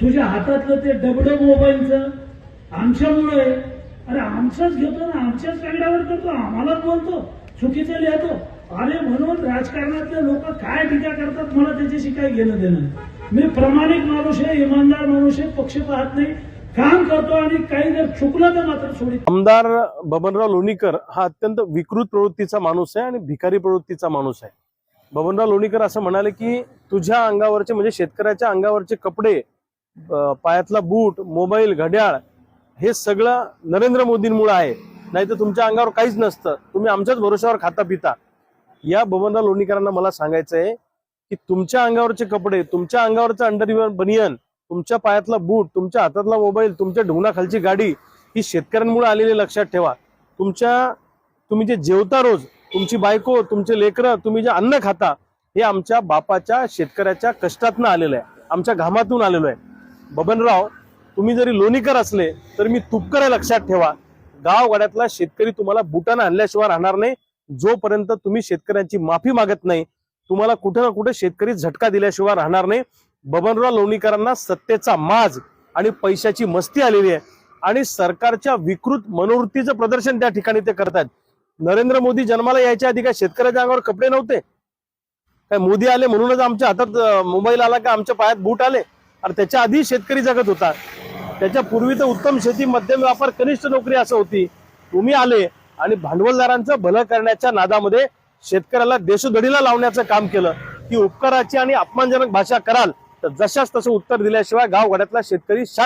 तुझ्या हातातलं ते डबडं मोबाईलचं. आमच्यामुळे अरे आमचंच घेतो ना आमच्याच कागदावर करतो आम्हालाच बोलतो चुकीचं लिहितो. अरे म्हणून राजकारणातले लोक काय टीका करतात मला त्याच्याशी काही घेणं देणं. मी प्रामाणिक माणूस आहे इमानदार माणूस आहे पक्ष पाहत नाही. काम करतो आणि काही जर चुकलं तर मात्र सोडित. आमदार बबनराव लोणीकर हा अत्यंत विकृत प्रवृत्तीचा माणूस आहे आणि भिकारी प्रवृत्तीचा माणूस आहे. बबनराव लोणीकर असं म्हणाले की तुझ्या अंगावरचे म्हणजे शेतकऱ्याच्या अंगावरचे कपडे पायातला बूट मोबाईल घड्याळ हे सगळं नरेंद्र मोदींमुळे आहे. नाही तर तुमच्या अंगावर काहीच नसतं. तुम्ही आमच्याच भरोश्यावर खाता पिता. या बबनराव लोणीकरांना मला सांगायचं आहे की तुमच्या अंगावरचे कपडे तुमच्या अंगावरचं अंडरविअर बनियन तुमच्या पायातला बूट तुमच्या हातातला मोबाईल तुमच्या ढुंगणाखालची गाडी ही शेतकऱ्यांमुळे आलेली लक्षात ठेवा. तुमच्या तुम्ही जे जेवता रोज तुमची बायको तुमचे लेकरं तुम्ही जे अन्न खाता हे आमच्या बापाच्या शेतकऱ्याच्या कष्टातनं आलेलं आहे. आमच्या घामातून आलेलो आहे. बबनराव तुम्ही जरी लोणीकर असले तर मी तुपकर लक्षात ठेवा. गावगाड्यातला शेतकरी तुम्हाला बुटानं आणल्याशिवाय राहणार नाही. जोपर्यंत तुम्ही शेतकऱ्यांची माफी मागत नाही तुम्हाला कुठे ना कुठे शेतकरी झटका दिल्याशिवाय राहणार नाही. बबनराव लोणीकरांना सत्तेचा माज आणि पैशाची मस्ती आलेली आहे. आणि सरकारच्या विकृत मनोवृत्तीचं प्रदर्शन त्या ठिकाणी ते करतात नरेंद्र मोदी जन्माला यायच्या आधी काय शेतकऱ्याच्या अंगावर कपडे नव्हते? काय मोदी आले म्हणूनच आमच्या हातात मोबाईल आला का? आमच्या पायात बूट आले? आणि त्याच्या आधी शेतकरी जगत होता. त्याच्या पूर्वी तर उत्तम शेती मध्यम व्यापार कनिष्ठ नोकरी असं होती. तुम्ही आले आणि भांडवलदारांचं भलं करण्याच्या नादामध्ये शेतकऱ्याला देशोधडीला लावण्याचं काम केलं. की उपकाराची आणि अपमानजनक भाषा कराल तर जशाच तसं उत्तर दिल्याशिवाय गावगाड्यातला शेतकरी